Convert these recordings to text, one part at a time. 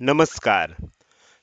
नमस्कार.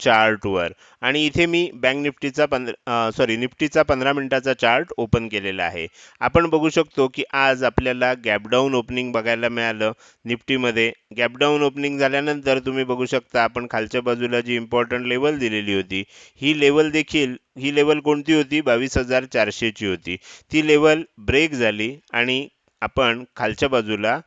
चार्टवर आणि इथे मी बँक निफ्टीचा पंधरा सॉरी निफ्टीचा पंधरा मिनिटाचा चार्ट ओपन केलेला आहे. आपण बघू शकतो की आज आपल्याला गॅपडाऊन ओपनिंग बघायला मिळालं निफ्टीमध्ये. गॅपडाऊन ओपनिंग झाल्यानंतर तुम्ही बघू शकता आपण खालच्या बाजूला जी इम्पॉर्टंट लेवल दिलेली होती ही लेवल देखील ही लेवल कोणती होती? बावीस हजार चारशेची होती. ती लेवल ब्रेक झाली आणि आपण खालच्या बाजूला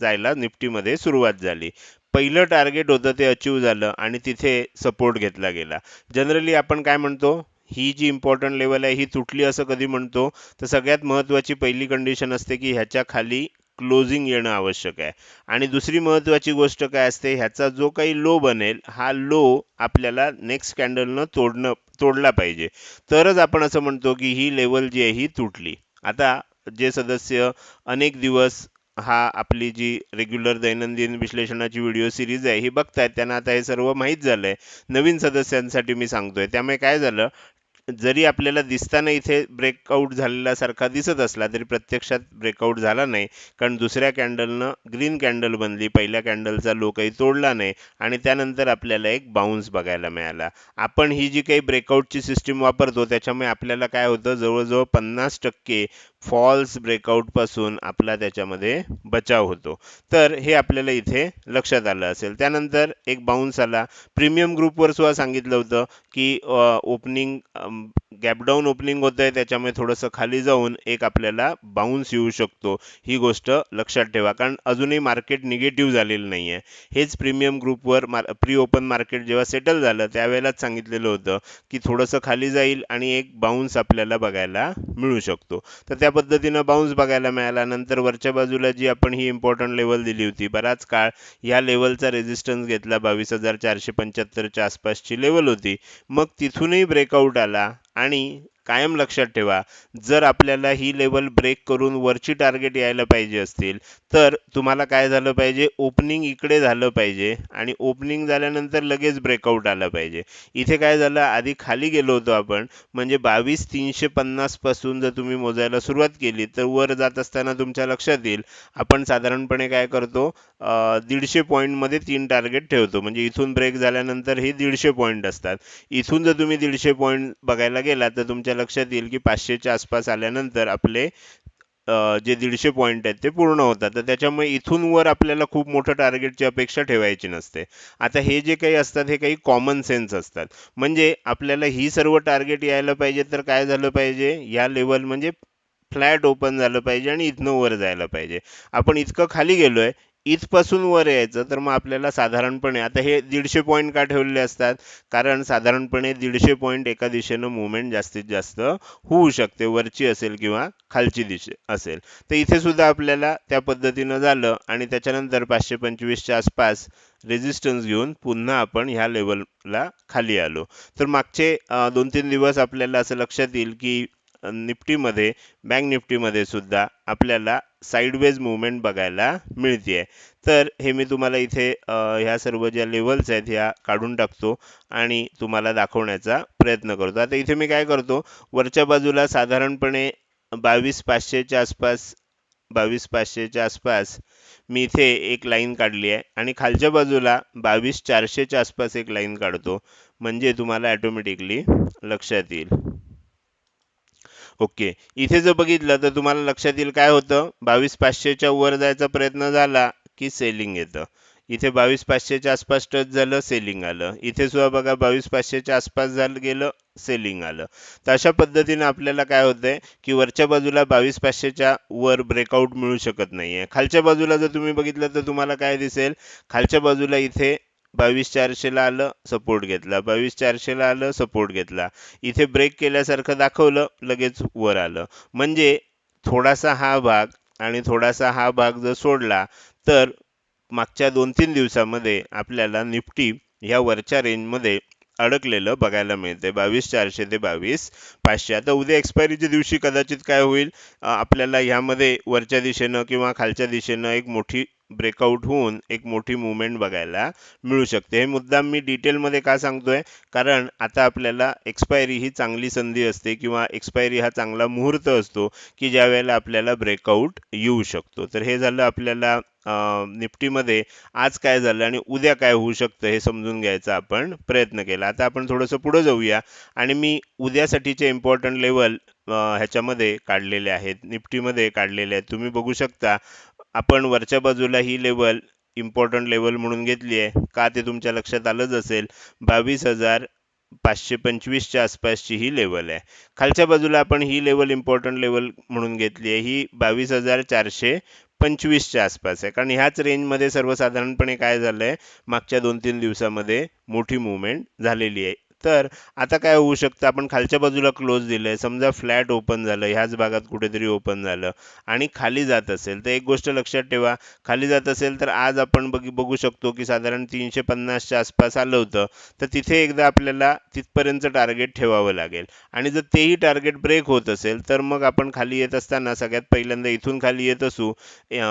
जायला निफ्टीमध्ये सुरुवात झाली. पहिलं टार्गेट होतं ते अचीव झालं आणि तिथे सपोर्ट घेतला गेला. जनरली आपण काय म्हणतो? ही जी इम्पॉर्टंट लेवल आहे ही तुटली असं कधी म्हणतो? तर सगळ्यात महत्त्वाची पहिली कंडिशन असते की ह्याच्या खाली क्लोजिंग येणं आवश्यक आहे. आणि दुसरी महत्त्वाची गोष्ट काय असते? ह्याचा जो काही लो बनेल हा लो आपल्याला नेक्स्ट कॅन्डलनं तोडणं तोडला पाहिजे. तरच आपण असं म्हणतो की ही लेवल जी आहे ही तुटली. आता जे सदस्य अनेक दिवस हा आपली जी रेग्युलर दैनंदिन विश्लेषणाची व्हिडिओ सिरीज आहे ही बघतायत त्यांना आता हे सर्व माहीत झालंय. नवीन सदस्यांसाठी मी सांगतोय. त्यामुळे काय झालं जरी आपल्याला दिसताना इथे ब्रेकआउट झालेला सारखा दिसत असला तरी प्रत्यक्षात ब्रेकआउट झाला नाही. कारण दुसऱ्या कॅन्डलनं ग्रीन कॅन्डल बनली पहिल्या कॅन्डलचा लो काही तोडला नाही आणि त्यानंतर आपल्याला एक बाउन्स बघायला मिळाला. आपण ही जी काही ब्रेकआउटची सिस्टीम वापरतो त्याच्यामुळे आपल्याला काय होतं जवळजवळ पन्नास टक्के फॉल्स ब्रेकआउटपासून आपला त्याच्यामध्ये बचाव होतो. तर हे आपल्याला इथे लक्षात आलं असेल. त्यानंतर एक बाउन्स आला. प्रीमियम ग्रुपवर सुद्धा सांगितलं होतं की ओपनिंग गॅपडाऊन ओपनिंग होतं आहे त्याच्यामुळे थोडंसं खाली जाऊन एक आपल्याला बाउन्स येऊ शकतो. ही गोष्ट लक्षात ठेवा. कारण अजूनही मार्केट निगेटिव्ह झालेलं नाही आहे हेच प्रीमियम ग्रुपवर मार प्री ओपन मार्केट जेव्हा सेटल झालं त्यावेळेलाच सांगितलेलं होतं की थोडंसं खाली जाईल आणि एक बाउन्स आपल्याला बघायला मिळू शकतो. तर त्या पद्धतीनं बाउन्स बघायला मिळाला. नंतर वरच्या बाजूला जी आपण ही इम्पॉर्टंट लेवल दिली होती बराच काळ या लेवलचा रेजिस्टन्स घेतला. बावीस हजार चारशे पंच्याहत्तरच्या आसपासची लेवल होती. मग तिथूनही ब्रेकआउट आला. आणि कायम लक्षात ठेवा जर आपल्याला ही लेवल ब्रेक करून वरची टार्गेट यायला पाहिजे असतील तर तुम्हाला काय झालं पाहिजे? ओपनिंग इकडे झालं पाहिजे आणि ओपनिंग झाल्यानंतर लगेच ब्रेकआउट आलं पाहिजे. इथे काय झालं? आधी खाली गेलो होतो आपण म्हणजे बावीस तीनशे पन्नासपासून जर तुम्ही मोजायला सुरुवात केली तर वर जात असताना तुमच्या लक्षात येईल आपण साधारणपणे काय करतो? दीडशे पॉईंटमध्ये तीन टार्गेट ठेवतो. म्हणजे इथून ब्रेक झाल्यानंतर हे दीडशे पॉईंट असतात. इथून जर तुम्ही दीडशे पॉईंट बघायला गेला तर तुमच्या लक्षात येईल की पाचशेच्या आसपास आल्यानंतर आपले जे दीडशे पॉईंट आहेत ते पूर्ण होतात. तर त्याच्यामुळे इथून वर आपल्याला खूप मोठं टार्गेटची अपेक्षा ठेवायची नसते. आता हे जे काही असतात हे काही कॉमन सेन्स असतात. म्हणजे आपल्याला ही सर्व टार्गेट यायला पाहिजे तर काय झालं पाहिजे? या लेवल म्हणजे फ्लॅट ओपन झालं पाहिजे आणि इथनं वर जायला पाहिजे. आपण इतकं खाली गेलोय इथपासून वर यायचं तर मग आपल्याला साधारणपणे आता हे दीडशे पॉईंट का ठेवलेले असतात? कारण साधारणपणे दीडशे पॉईंट एका दिशेनं मुवमेंट जास्तीत जास्त होऊ शकते वरची असेल किंवा खालची दिशे असेल. तर इथे सुद्धा आपल्याला त्या पद्धतीनं झालं आणि त्याच्यानंतर पाचशे पंचवीसच्या आसपास रेजिस्टन्स घेऊन पुन्हा आपण ह्या लेवलला खाली आलो. तर मागचे दोन तीन दिवस आपल्याला असं लक्षात येईल की निफ्टीमध्ये बँक निफ्टीमध्ये सुद्धा आपल्याला साईडवेज मुवमेंट बघायला मिळते तर हे मी तुम्हाला इथे ह्या सर्व ज्या लेवल्स आहेत ह्या काढून टाकतो आणि तुम्हाला दाखवण्याचा प्रयत्न करतो. आता इथे मी काय करतो वरच्या बाजूला साधारणपणे बावीस पाचशेच्या आसपास बावीस पाचशेच्या आसपास मी इथे एक लाईन काढली आहे आणि खालच्या बाजूला बावीस चारशेच्या आसपास एक लाईन काढतो. म्हणजे तुम्हाला ॲटोमॅटिकली लक्षात येईल. ओके. इथे जर बघितलं तर तुम्हाला लक्षात येईल काय होतं? बावीस पाचशेच्या वर जायचा प्रयत्न झाला की सेलिंग येतं. इथे बावीस पाचशेच्या आसपास टच झालं सेलिंग आलं. इथे सुद्धा बघा बावीस पाचशेच्या आसपास झालं गेलं सेलिंग आलं. तर अशा पद्धतीने आपल्याला काय होतंय की वरच्या बाजूला बावीस पाचशेच्या वर ब्रेकआउट मिळू शकत नाहीये. खालच्या बाजूला जर तुम्ही बघितलं तर तुम्हाला काय दिसेल? खालच्या बाजूला इथे बावीस चारशेला आलं सपोर्ट घेतला. बावीस चारशेला आलं सपोर्ट घेतला. इथे ब्रेक केल्यासारखं दाखवलं लगेच वर आलं. म्हणजे थोडासा हा भाग आणि थोडासा हा भाग जर सोडला तर मागच्या दोन तीन दिवसामध्ये आपल्याला निफ्टी ह्या वरच्या रेंजमध्ये अडकलेलं बघायला मिळते. बावीस चारशे ते बावीस. पाचशे. आता उद्या एक्सपायरीच्या दिवशी कदाचित काय होईल? आपल्याला ह्यामध्ये वरच्या दिशेनं किंवा खालच्या दिशेनं एक मोठी ब्रेकआउट होऊन एक मोठी मुवमेंट बघायला मिळू शकते. हे मुद्दाम मी डिटेलमध्ये का सांगतोय? कारण आता आपल्याला एक्सपायरी ही चांगली संधी असते किंवा एक्सपायरी हा चांगला मुहूर्त असतो की ज्या वेळेला आपल्याला ब्रेकआउट येऊ शकतो. तर हे झालं आपल्याला निफ्टीमध्ये आज काय झालं आणि उद्या काय होऊ शकतं हे समजून घ्यायचा आपण प्रयत्न केला. आता आपण थोडंसं पुढं जाऊया आणि मी उद्यासाठीचे इम्पॉर्टंट लेवल ह्याच्यामध्ये काढलेले आहेत. निफ्टीमध्ये काढलेले आहेत. तुम्ही बघू शकता आपण वरच्या बाजूला ही लेवल इम्पॉर्टंट लेवल म्हणून घेतली आहे. का ते तुमच्या लक्षात आलंच असेल? बावीस हजार पाचशे पंचवीसच्या आसपासची ही लेवल आहे. खालच्या बाजूला आपण ही लेवल इम्पॉर्टंट लेवल म्हणून घेतली आहे. ही बावीस हजार चारशे पंचवीसच्या आसपास आहे. कारण ह्याच रेंजमध्ये सर्वसाधारणपणे काय झालं आहे मागच्या दोन तीन दिवसामध्ये मोठी मुवमेंट झालेली आहे. तर आता काय होऊ शकतं? आपण खालच्या बाजूला क्लोज दिलं आहे समजा फ्लॅट ओपन झालं ह्याच भागात कुठेतरी ओपन झालं आणि खाली जात असेल. तर एक गोष्ट लक्षात ठेवा खाली जात असेल तर आज आपण बघ बघू शकतो की साधारण तीनशे पन्नासच्या आसपास आलं होतं. तर तिथे एकदा आपल्याला तिथपर्यंत टार्गेट ठेवावं लागेल. आणि जर तेही टार्गेट ब्रेक होत असेल तर मग आपण खाली येत असताना सगळ्यात पहिल्यांदा इथून खाली येत असू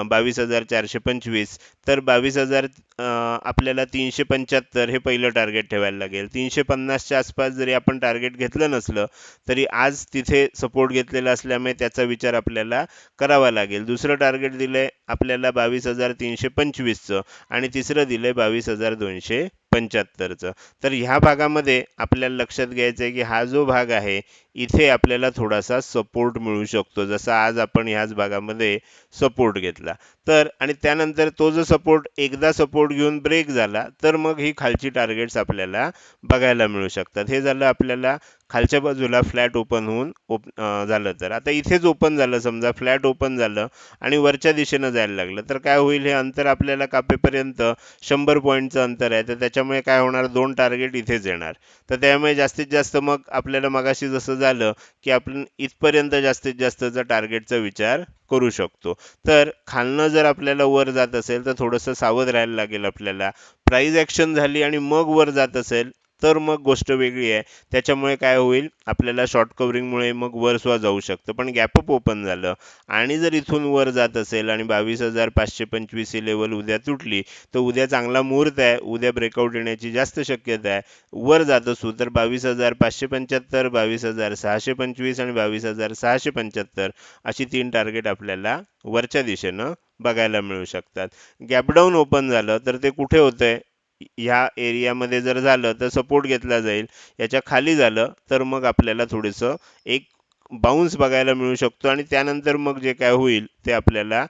बावीस हजार चारशे पंचवीस. तर बावीस हजार आपल्याला तीनशे पंच्याहत्तर हे पहिलं टार्गेट ठेवायला लागेल. तीनशे पन्नासच्या आसपास जरी आपण टार्गेट घेतलं नसलं तरी आज तिथे सपोर्ट घेतलेला असल्यामुळे त्याचा विचार आपल्याला करावा लागेल. दुसरं टार्गेट दिलं आहे आपल्याला बावीस हजार तीनशे पंचवीसचं आणि तिसरं दिलं आहे बावीस हजार दोनशे पंच्याहत्तरचं. तर ह्या भागामध्ये आपल्याला लक्षात घ्यायचं आहे की हा जो भाग आहे इथे आपल्याला थोडासा सपोर्ट मिळू शकतो. जसा आज आपण ह्याच भागामध्ये सपोर्ट घेतला. तर आणि त्यानंतर तो जो सपोर्ट एकदा सपोर्ट घेऊन ब्रेक झाला तर मग ही खालची टार्गेट्स आपल्याला बघायला मिळू शकतात. हे झालं आपल्याला खालच्या बाजूला फ्लॅट ओपन होऊन ओप झालं तर. आता इथेच ओपन झालं समजा फ्लॅट ओपन झालं आणि वरच्या दिशेनं जायला लागलं तर काय होईल? हे अंतर आपल्याला कापेपर्यंत शंभर पॉईंटचं अंतर आहे. तर त्याच्यामुळे काय होणार? दोन टार्गेट इथेच येणार. तर त्यामुळे जास्तीत जास्त मग आपल्याला मगाशी जसं झालं की आपण इथपर्यंत जास्तीत जास्तचा टार्गेटचा विचार करू शकतो. तर खालनं जर आपल्याला वर जात असेल तर थोडंसं सावध राहायला लागेल आपल्याला. प्राईज ॲक्शन झाली आणि मग वर जात असेल तर मग गोष्ट वेगळी आहे. त्याच्यामुळे काय होईल? आपल्याला शॉर्ट कवरिंगमुळे मग वरसुद्धा जाऊ शकतं. पण गॅपअप ओपन झालं. आणि जर इथून वर जात असेल आणि बावीस हजार पाचशे पंचवीस ही लेवल उद्या तुटली तर उद्या चांगला मुहूर्त आहे. उद्या ब्रेकआउट येण्याची जास्त शक्यता आहे. वर जात असू तर बावीस हजार पाचशे पंच्याहत्तर बावीस हजार सहाशे पंचवीस आणि बावीस हजार सहाशे पंच्याहत्तर अशी तीन टार्गेट आपल्याला वरच्या दिशेनं बघायला मिळू शकतात. गॅपडाऊन ओपन झालं तर ते कुठे होतंय? ह्या एरियामध्ये जर झालं तर सपोर्ट घेतला जाईल. याच्या खाली झालं तर मग आपल्याला थोडंसं एक बाउन्स बघायला मिळू शकतो आणि त्यानंतर मग जे काय होईल ते आपल्याला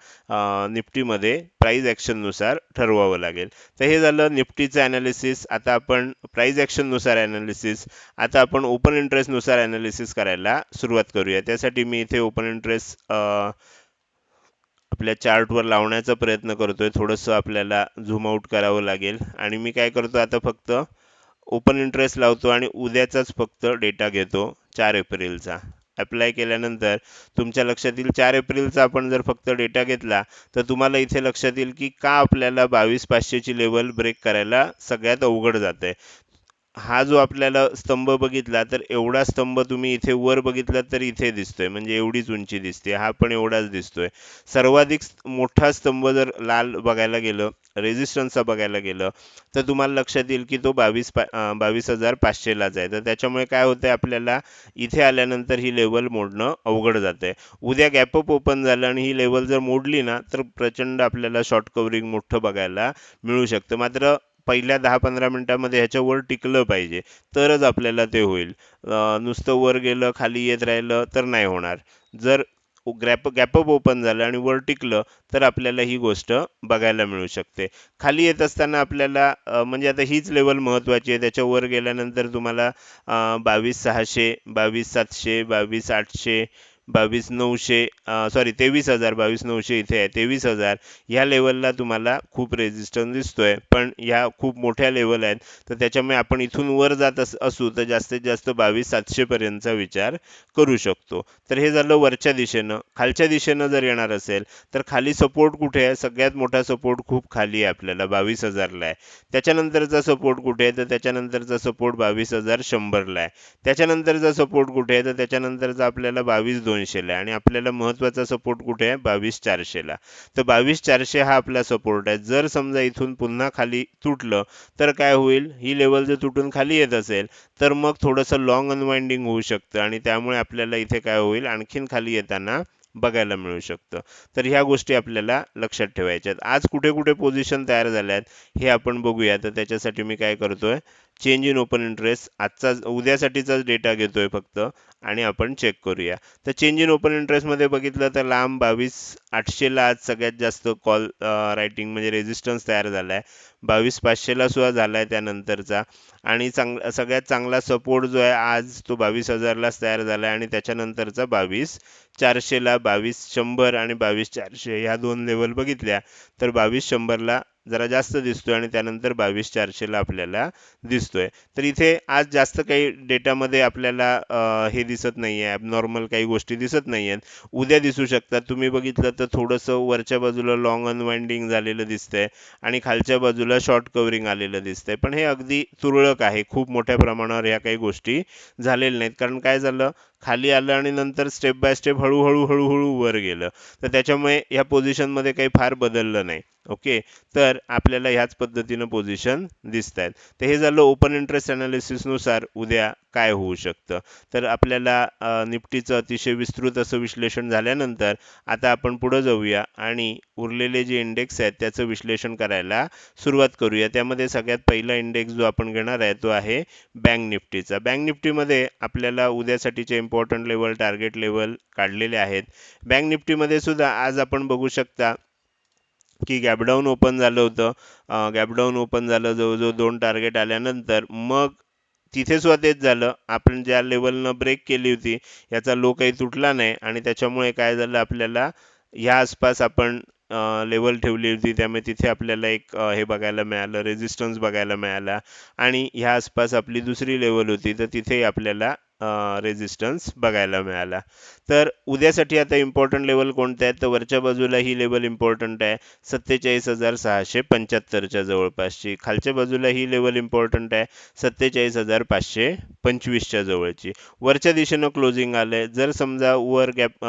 निफ्टीमध्ये प्राईज ॲक्शननुसार ठरवावं लागेल. तर हे झालं निफ्टीचं ॲनालिसिस आता आपण प्राईज ॲक्शननुसार ॲनालिसिस आता आपण ओपन इंटरेस्टनुसार ॲनालिसिस करायला सुरुवात करूया. त्यासाठी मी इथे ओपन इंटरेस्ट आपल्या चार्टवर लावण्याचा प्रयत्न करतोय. थोडंसं आपल्याला झूम आउट करावं लागेल. आणि मी काय करतो आता फक्त ओपन इंटरेस्ट लावतो आणि उद्याचाच फक्त डेटा घेतो चार एप्रिलचा. अप्लाय केल्यानंतर तुमच्या लक्षात येईल चार एप्रिलचा आपण जर फक्त डेटा घेतला तर तुम्हाला इथे लक्षात येईल की का आपल्याला बावीस पाचशेची लेवल ब्रेक करायला सगळ्यात अवघड जात आहे हा जो आपल्याला स्तंभ बघितला तर एवढा स्तंभ तुम्ही इथे वर बघितला तर इथे दिसतोय. म्हणजे एवढीच उंची दिसते. हा पण एवढाच दिसतोय. सर्वाधिक मोठा स्तंभ जर लाल बघायला गेलं रेझिस्टन्सचा बघायला गेलं तर तुम्हाला लक्षात येईल की तो बावीस पा बावीस हजार पाचशेलाच आहे. तर त्याच्यामुळे काय होतंय आपल्याला इथे आल्यानंतर ही लेवल मोडणं अवघड जातंय. उद्या गॅपअप ओपन झालं आणि ही लेवल जर मोडली ना तर प्रचंड आपल्याला शॉर्ट कवरिंग मोठं बघायला मिळू शकतं. मात्र पहिल्या दहा पंधरा मिनिटामध्ये ह्याच्यावर टिकलं पाहिजे. तरच आपल्याला ते होईल. नुसतं वर गेलं खाली येत राहिलं तर नाही होणार. जर ग्रॅप गॅपअप ओपन झालं आणि वर टिकलं तर आपल्याला ही गोष्ट बघायला मिळू शकते. खाली येत असताना आपल्याला म्हणजे आता हीच लेवल महत्त्वाची आहे. त्याच्यावर गेल्यानंतर तुम्हाला बावीस सहाशे बावीस सातशे बावीस आठशे बावीस नऊशे सॉरी तेवीस हजार बावीस नऊशे इथे आहे. तेवीस हजार ह्या लेवलला तुम्हाला खूप रेजिस्टन्स दिसतोय. पण ह्या खूप मोठ्या लेवल आहेत. तर त्याच्यामुळे आपण इथून वर जात अस असू तर जास्तीत जास्त बावीस सातशेपर्यंतचा विचार करू शकतो. तर हे झालं वरच्या दिशेनं. खालच्या दिशेनं जर येणार असेल तर खाली सपोर्ट कुठे आहे? सगळ्यात मोठा सपोर्ट खूप खाली आहे आपल्याला. बावीस हजारला आहे. त्याच्यानंतरचा सपोर्ट कुठे आहे? तर त्याच्यानंतरचा सपोर्ट बावीस हजार शंभरला आहे. त्याच्यानंतरचा सपोर्ट कुठे आहे? तर त्याच्यानंतरचा आपल्याला बावीस दोन दोनशेला आणि आपल्याला महत्त्वाचा सपोर्ट कुठे आहे? बावीस चारशेला. तर बावीस चारशे हा आपला सपोर्ट आहे. जर समजा इथून पुन्हा खाली तुटलं तर काय होईल? ही लेवल जर तुटून खाली येत असेल तर मग थोडंसं लॉंग अनवाइंडिंग होऊ शकतं. आणि त्यामुळे आपल्याला इथे काय होईल? आणखीन खाली येताना बघायला मिळू शकतं. तर ह्या गोष्टी आपल्याला लक्षात ठेवायच्या आहेत आज कुठे कुठे पोझिशन तयार झाल्यात हे आपण बघूया. तर त्याच्यासाठी मी काय करतोय? चेंज इन ओपन इंटरेस्ट आजचा उद्यासाठीचाच डेटा घेतोय फक्त आणि आपण चेक करूया. तर चेंज इन ओपन इंटरेस्टमध्ये बघितलं तर लांब बावीस आठशेला आज सगळ्यात जास्त कॉल रायटिंग म्हणजे रेझिस्टन्स तयार झाला आहे बावीस पाचशेला सुद्धा झाला आहे त्यानंतरचा. आणि चांग सगळ्यात चांगला सपोर्ट जो आहे आज तो बावीस हजारलाच तयार झाला आहे आणि त्याच्यानंतरचा बावीस चारशेला बावीस शंभर आणि बावीस चारशे ह्या दोन लेवल बघितल्या. तर बावीस शंभरला जरा जास्त दिसतोय आणि त्यानंतर बावीस चारशेला आपल्याला दिसतोय. तर इथे आज जास्त काही डेटामध्ये आपल्याला हे दिसत नाही आहे ॲबनॉर्मल काही गोष्टी दिसत नाही आहेत उद्या दिसू शकतात. तुम्ही बघितलं तर थोडंसं वरच्या बाजूला लॉंग अनवाइंडिंग झालेलं दिसतंय आणि खालच्या बाजूला शॉर्ट कवरिंग आलेलं दिसतंय. पण हे अगदी तुरळक आहे. खूप मोठ्या प्रमाणावर ह्या काही गोष्टी झालेल्या नाहीत. कारण काय झालं? खाली आलं आणि नंतर स्टेप बाय स्टेप हळूहळू हळूहळू वर गेलं. तर त्याच्यामुळे ह्या पोझिशनमध्ये काही फार बदललं नाही. ओके? तर आपल्याला ह्याच पद्धतीनं पोझिशन दिसत आहेत तर हे झालं ओपन इंटरेस्ट अनालिसिसनुसार उद्या काय होऊ शकतं. तर आपल्याला निफ्टीचं अतिशय विस्तृत असं विश्लेषण झाल्यानंतर आता आपण पुढं जाऊया आणि उरलेले जे इंडेक्स आहेत त्याचं विश्लेषण करायला सुरुवात करूया. त्यामध्ये सगळ्यात पहिला इंडेक्स जो आपण घेणार आहे तो आहे बँक निफ्टीचा. बँक निफ्टीमध्ये आपल्याला उद्यासाठीचे इम्पॉर्टंट लेवल टार्गेट लेवल काढलेले आहेत. बँक निफ्टीमध्ये सुद्धा आज आपण बघू शकता की गॅपडाऊन ओपन झालं होतं. गॅपडाऊन ओपन झालं जवळजवळ दोन टार्गेट आल्यानंतर मग तिथे सुद्धा तेच झालं. आपण ज्या लेवलनं ब्रेक केली होती याचा लो काही तुटला नाही आणि त्याच्यामुळे काय झालं आपल्याला ह्या आसपास आपण लेवल ठेवली होती. त्यामुळे तिथे आपल्याला एक हे बघायला मिळालं रेजिस्टन्स बघायला मिळाला. आणि ह्या आसपास आपली दुसरी लेवल होती तर तिथे आपल्याला रेजिस्टन्स बघायला मिळाला. तर उद्यासाठी आता इम्पॉर्टंट लेवल कोणते आहेत? तर वरच्या बाजूला ही लेवल इम्पॉर्टंट आहे. सत्तेचाळीस हजार सहाशे पंच्याहत्तरच्या जवळपासची. खालच्या बाजूला ही लेवल इम्पॉर्टंट आहे. सत्तेचाळीस हजार पाचशे पंचवीसच्या जवळची. वरच्या दिशेनं क्लोजिंग आलंय. जर समजा वर गॅप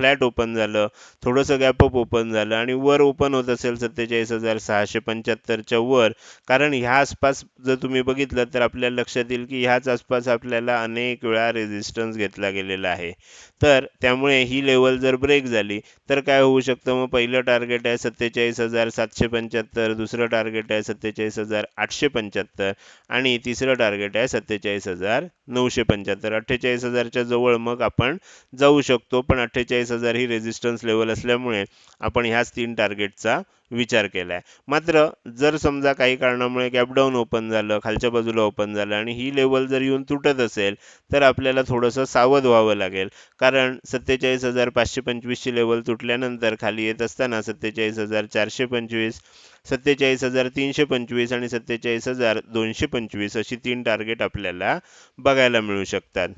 फ्लॅट ओपन झालं थोडंसं गॅपअप ओपन झालं आणि वर ओपन होत असेल सत्तेचाळीस हजार सहाशे पंच्याहत्तरच्या वर. कारण ह्या आसपास जर तुम्ही बघितलं तर आपल्याला लक्षात येईल की ह्याच आसपास आपल्याला अनेक वेळा रेझिस्टन्स घेतला गेलेला आहे. तर त्यामुळे ही लेवल जर ब्रेक झाली तर काय होऊ शकतं? मग पहिलं टार्गेट आहे सत्तेचाळीस हजार सातशे पंच्याहत्तर दुसरं टार्गेट आहे सत्तेचाळीस हजार आठशे पंच्याहत्तर आणि तिसरं टार्गेट आहे सत्तेचाळीस हजार नऊशे पंच्याहत्तर. अठ्ठेचाळीस हजारच्या जवळ मग आपण जाऊ शकतो पण अठ्ठेचाळीस हजार ही रेजिस्टन्स लेवल असल्यामुळे आपण ह्याच तीन टार्गेटचा विचार केला आहे मात्र जर समजा काही कारणामुळे गॅपडाऊन ओपन झालं खालच्या बाजूला ओपन झालं आणि ही लेवल जर येऊन तुटत असेल तर आपल्याला थोडंसं सावध व्हावं लागेल. कारण सत्तेचाळीस हजार पाचशे पंचवीसची लेवल तुटल्यानंतर खाली येत असताना सत्तेचाळीस हजार चारशे पंचवीस सत्तेचाळीस हजार तीनशे पंचवीस आणि सत्तेचाळीस हजार दोनशे पंचवीस अशी तीन टार्गेट आपल्याला बघायला मिळू शकतात.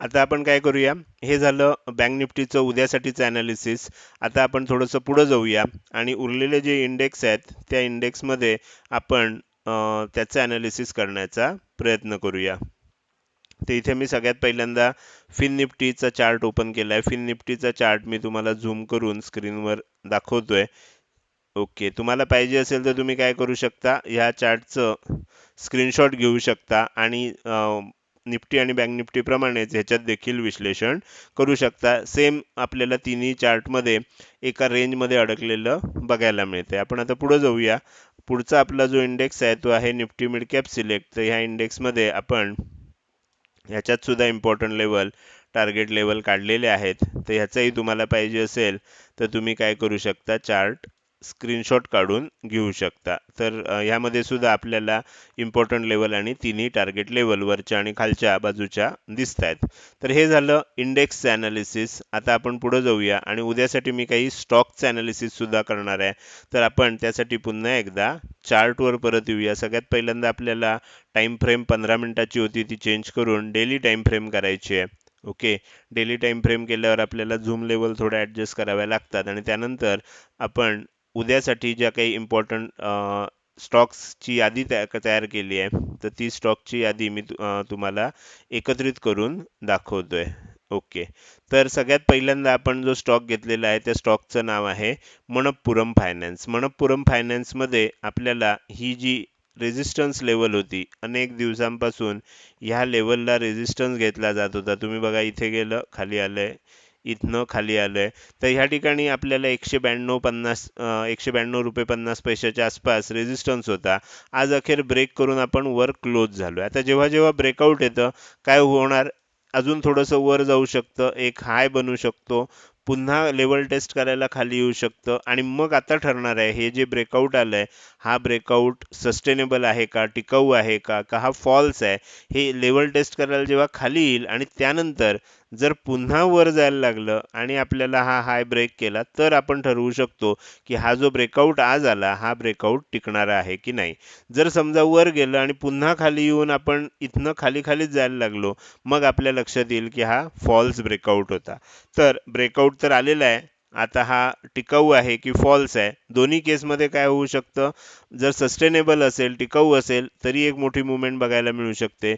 आता आपण काय करूया? हे झालं बँक निफ्टीचं उद्यासाठीचं ॲनालिसिस आता आपण थोडंसं पुढं जाऊया आणि उरलेले जे इंडेक्स आहेत त्या इंडेक्समध्ये आपण अं, त्याचं ॲनालिसिस करण्याचा प्रयत्न करूया. तर इथे मी सगळ्यात पहिल्यांदा फिन निफ्टीचा चार्ट ओपन केला आहे फिन निफ्टीचा चार्ट मी तुम्हाला झूम करून स्क्रीनवर दाखवतोय. ओके तुम्हाला पाहिजे असेल तर तुम्ही काय करू शकता? ह्या चार्टचं स्क्रीनशॉट घेऊ शकता आणि निफ्टी आणि बँक निफ्टीप्रमाणेच ह्याच्यात देखील विश्लेषण करू शकता. सेम आपल्याला तिन्ही चार्टमध्ये एका रेंजमध्ये अडकलेलं बघायला मिळते आपण आता पुढे जाऊया. पुढचा आपला जो इंडेक्स आहे तो आहे निफ्टी मिड कॅप सिलेक्ट तर ह्या इंडेक्समध्ये आपण ह्याच्यात सुद्धा इम्पॉर्टंट लेवल टार्गेट लेवल काढलेले आहेत. तर ह्याचंही तुम्हाला पाहिजे असेल तर तुम्ही काय करू शकता? चार्ट स्क्रीनशॉट काढून घेऊ शकता. तर ह्यामध्ये सुद्धा आपल्याला इम्पॉर्टंट लेवल आणि तिन्ही टार्गेट लेवल वरच्या आणि खालच्या बाजूच्या दिसत आहेत तर हे झालं इंडेक्सचं ॲनालिसिस आता आपण पुढे जाऊया आणि उद्यासाठी मी काही स्टॉकचं ॲनालिसिस सुद्धा करणार आहे. तर आपण त्यासाठी पुन्हा एकदा चार्टवर परत येऊया. सगळ्यात पहिल्यांदा आपल्याला टाइम फ्रेम पंधरा मिनिटाची होती ती चेंज करून डेली टाइम फ्रेम करायची आहे. ओके? डेली टाइम फ्रेम केल्यावर आपल्याला झूम लेवल थोड्या ॲडजस्ट कराव्या लागतात आणि त्यानंतर आपण उद्यासाठी ज्या काही इम्पॉर्टंट स्टॉक्सची यादी तया तयार केली आहे तर ती स्टॉकची यादी मी तुम्हाला एकत्रित करून दाखवतोय. ओके तर सगळ्यात पहिल्यांदा आपण जो स्टॉक घेतलेला आहे त्या स्टॉकचं नाव आहे मनप्पुरम फायनान्स मनप्पुरम फायनान्समध्ये आपल्याला ही जी रेझिस्टन्स लेवल होती अनेक दिवसांपासून ह्या लेवलला रेजिस्टन्स घेतला जात होता. तुम्ही बघा इथे गेलं खाली आलंय. इथनं खाली आलं आहे तर ह्या ठिकाणी आपल्याला एकशे ब्याण्णव पन्नास एकशे ब्याण्णव रुपये पन्नास पैशाच्या आसपास रेजिस्टन्स होता. आज अखेर ब्रेक करून आपण वर क्लोज झालो आहे आता जेव्हा जेव्हा ब्रेकआउट येतं काय होणार? अजून थोडंसं वर जाऊ शकतं एक हाय बनू शकतो. पुन्हा लेवल टेस्ट करायला खाली येऊ शकतं. आणि मग आता ठरणार आहे हे जे ब्रेकआउट आलंय हा ब्रेकआउट सस्टेनेबल आहे का टिकाऊ आहे का का हा फॉल्स आहे हे लेवल टेस्ट करायला जेव्हा खाली येईल आणि त्यानंतर जर पुन्हा वर जायला लागलं आणि आपल्याला हा हाय ब्रेक केला तर आपण ठरवू शकतो की हा जो ब्रेकआउट आज आला हा ब्रेकआउट टिकणारा आहे की नाही. जर समजा वर गेलं आणि पुन्हा खाली येऊन आपण इथनं खाली खालीच जायला लागलो मग आपल्या लक्षात येईल की हा फॉल्स ब्रेकआउट होता. तर ब्रेकआउट तर आलेला आहे. आता हा टिकाऊ आहे की फॉल्स आहे? दोन्ही केसमध्ये काय होऊ शकतं? जर सस्टेनेबल असेल टिकाऊ असेल तरी एक मोठी मुवमेंट बघायला मिळू शकते.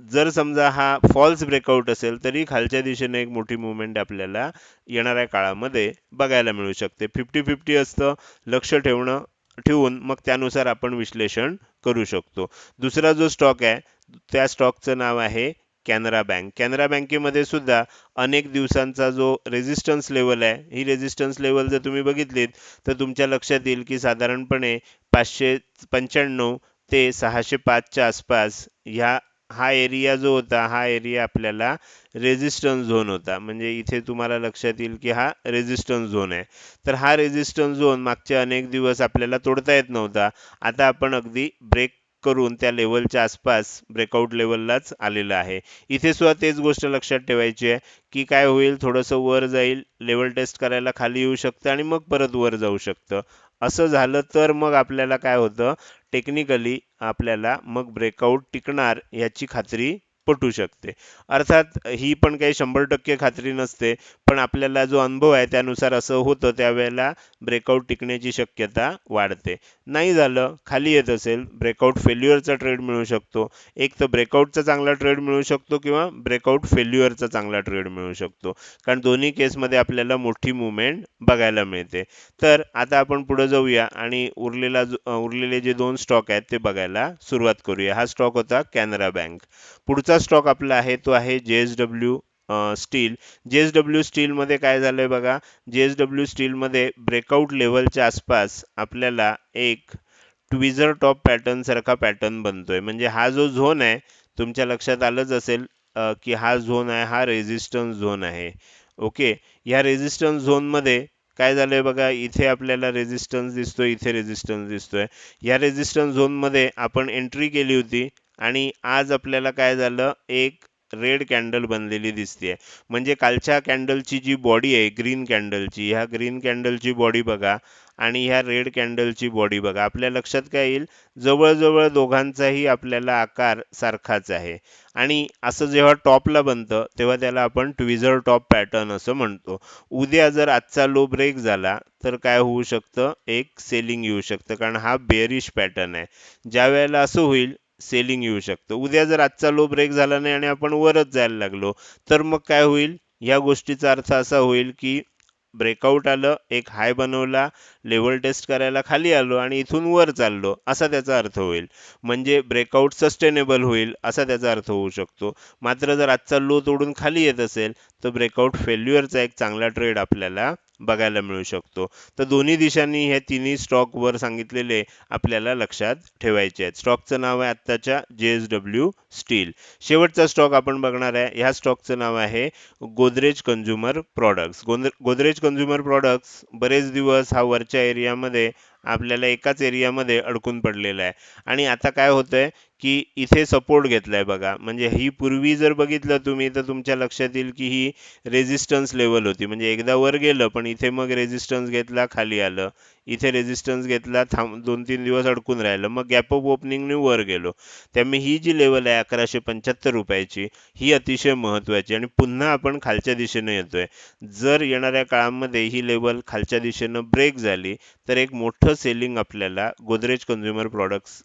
जर समजा हा फॉल्स ब्रेकआउट असेल तरी खालच्या दिशेने एक मोठी मुवमेंट आपल्याला येणाऱ्या काळामध्ये बघायला मिळू शकते. फिफ्टी फिफ्टी असतं लक्ष ठेवणं ठेवून मग त्यानुसार आपण विश्लेषण करू शकतो. दुसरा जो स्टॉक आहे त्या स्टॉकचं नाव आहे कॅनरा बँक. कॅनरा बँकेमध्ये सुद्धा अनेक दिवसांचा जो रेजिस्टन्स लेवल आहे ही रेजिस्टन्स लेवल जर तुम्ही बघितलीत तर तुमच्या लक्षात येईल की साधारणपणे पाचशे पंच्याण्णव ते सहाशे पाचच्या आसपास ह्या हा एरिया जो होता हा एरिया आपल्याला रेजिस्टन्स झोन होता. म्हणजे इथे तुम्हाला लक्षात येईल की हा रेझिस्टन्स झोन आहे. तर हा रेझिस्टन्स झोन मागचे अनेक दिवस आपल्याला तोडता येत नव्हता. आता आपण अगदी ब्रेक करून त्या लेवलच्या आसपास ब्रेकआउट लेवललाच आलेलं आहे. इथे सुद्धा तेच गोष्ट लक्षात ठेवायची आहे की काय होईल थोडंसं वर जाईल लेवल टेस्ट करायला खाली येऊ शकतं आणि मग परत वर जाऊ शकतं. असं झालं तर मग आपल्याला काय होतं? टेक्निकली आपल्याला मग ब्रेकआउट टिकणार याची खात्री पटू शकते. अर्थात ही पण काही शंभर टक्के खात्री नसते पण आपल्याला जो अनुभव आहे त्यानुसार असं होतं त्यावेळेला ब्रेकआउट टिकण्याची शक्यता वाढते. नाही झालं खाली येत असेल ब्रेकआउट फेल्युअरचा ट्रेड मिळू शकतो. एक तर ब्रेकआउटचा चांगला ट्रेड मिळू शकतो किंवा ब्रेकआउट फेल्युअरचा चांगला ट्रेड मिळू शकतो. कारण दोन्ही केसमध्ये आपल्याला मोठी मुवमेंट बघायला मिळते. तर आता आपण पुढे जाऊया आणि उरलेला उरलेले जे दोन स्टॉक आहेत ते बघायला सुरुवात करूया. हा स्टॉक होता कॅनरा बँक. पुढचा स्टॉक आपला आहे? तो आहे जे एस डब्ल्यू स्टील. जे एस डब्ल्यू स्टीलमध्ये काय झालंय बघा? जे एस डब्ल्यू स्टीलमध्ये ब्रेकआउट लेवलच्या आसपास आपल्याला एक ट्विझर टॉप पॅटर्न सारखा पॅटर्न बनतोय. म्हणजे हा जो झोन आहे तुमच्या लक्षात आलंच असेल की हा झोन आहे हा रेझिस्टन्स झोन आहे. ओके? या रेझिस्टन्स झोनमध्ये काय झालंय बघा? इथे आपल्याला रेजिस्टन्स दिसतोय इथे रेझिस्टन्स दिसतोय. या रेझिस्टन्स झोनमध्ये आपण एंट्री केली होती आणि आज आपल्याला काय झालं? एक रेड कॅन्डल बनलेली दिसते म्हणजे कालच्या कॅन्डलची जी बॉडी आहे ग्रीन कॅन्डलची ह्या ग्रीन कॅन्डलची बॉडी बघा आणि ह्या रेड कॅन्डलची बॉडी बघा. आपल्या लक्षात काय येईल? जवळजवळ दोघांचाही आपल्याला आकार सारखाच आहे. आणि असं जेव्हा टॉपला बनतं तेव्हा त्याला आपण ट्विझर टॉप पॅटर्न असं म्हणतो. उद्या जर आजचा लो ब्रेक झाला तर काय होऊ शकतं? एक सेलिंग येऊ शकतं कारण हा बेरिश पॅटर्न आहे. ज्या वेळेला असं होईल सेलिंग येऊ शकतं. उद्या जर आजचा लो ब्रेक झाला नाही आणि आपण वरच जायला लागलो तर मग काय होईल? या गोष्टीचा अर्थ असा होईल की ब्रेकआउट आलं एक हाय बनवला लेवल टेस्ट करायला खाली आलो आणि इथून वर चाललो असा त्याचा अर्थ होईल. म्हणजे ब्रेकआउट सस्टेनेबल होईल असा त्याचा अर्थ होऊ शकतो. मात्र जर आजचा लो तोडून खाली येत असेल तर ब्रेकआउट फेल्युअरचा एक चांगला ट्रेड आपल्याला बघायला मिळू शकतो. तर दोन्ही दिशांनी ह्या तिन्ही स्टॉकवर सांगितलेले आपल्याला लक्षात ठेवायचे आहेत. स्टॉकचं नाव आहे आत्ताच्या जे एस डब्ल्यू स्टील. शेवटचा स्टॉक आपण बघणार आहे. ह्या स्टॉकचं नाव आहे Godrej consumer products. Godrej consumer products बरेच दिवस हा वरच्या एरियामध्ये आपल्याला एकाच एरियामध्ये अडकून पडलेला आहे. आणि आता काय होतंय? की इथे सपोर्ट घेतलाय बघा. म्हणजे ही पूर्वी जर बघितलं तुम्ही तर तुमच्या लक्षात येईल की ही रेझिस्टन्स लेवल होती. म्हणजे एकदा वर गेलं पण इथे मग रेझिस्टन्स घेतला खाली आलं. इथे रेझिस्टन्स घेतला थांब दोन तीन दिवस अडकून राहिलं. मग गॅप ऑफ ओपनिंगने वर गेलो. त्यामुळे ही जी लेवल आहे अकराशे पंच्याहत्तर रुपयाची ही अतिशय महत्त्वाची आणि पुन्हा आपण खालच्या दिशेनं येतोय. जर येणाऱ्या काळामध्ये ही लेवल खालच्या दिशेनं ब्रेक झाली तर एक मोठं सेलिंग आपल्याला गोदरेज कन्झ्युमर प्रॉडक्ट्स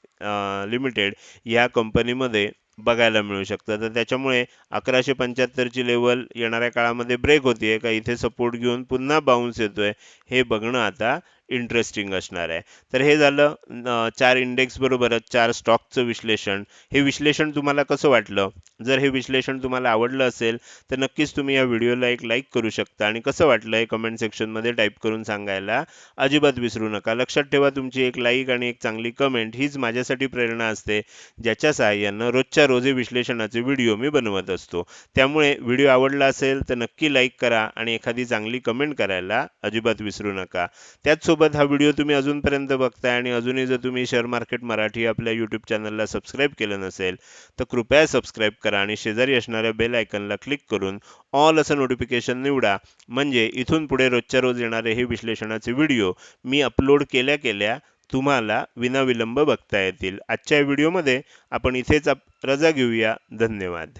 लिमिटेड या कंपनीमध्ये बघायला मिळू शकतं. तर त्याच्यामुळे अकराशे पंच्याहत्तरची लेवल येणाऱ्या काळामध्ये ब्रेक होतीये. का इथे सपोर्ट घेऊन पुन्हा बाउन्स येतोय? हे बघणं आता इंटरेस्टिंग असणार आहे. तर हे झालं चार इंडेक्स बरोबरच चार स्टॉकचं विश्लेषण. हे विश्लेषण तुम्हाला कसं वाटलं? जर हे विश्लेषण तुम्हाला आवडलं असेल तर नक्कीच तुम्ही या व्हिडिओला एक लाईक करू शकता. आणि कसं वाटलं हे कमेंट सेक्शनमध्ये टाईप करून सांगायला अजिबात विसरू नका. लक्षात ठेवा तुमची एक लाईक आणि एक चांगली कमेंट हीच माझ्यासाठी प्रेरणा असते ज्याच्या सहाय्यानं रोजच्या रोज हे विश्लेषणाचे व्हिडिओ मी बनवत असतो. त्यामुळे व्हिडिओ आवडला असेल तर नक्की लाईक करा आणि एखादी चांगली कमेंट करायला अजिबात विसरू नका. त्याचसोबत हा व्हिडिओ तुम्ही अजूनपर्यंत बघताय आणि अजूनही जर तुम्ही शेअर मार्केट मराठी आपल्या यूट्यूब चॅनलला सबस्क्राईब केलं नसेल तर कृपया सबस्क्राईब करा आणि शेजारी असणाऱ्या बेल आयकनला क्लिक करून ऑल असं नोटिफिकेशन निवडा. म्हणजे इथून पुढे रोजच्या रोज येणारे हे विश्लेषणाचे व्हिडिओ मी अपलोड केल्या केल्या तुम्हाला विनाविलंब बघता येतील. आजच्या व्हिडिओमध्ये आपण इथेच रजा घेऊया. धन्यवाद.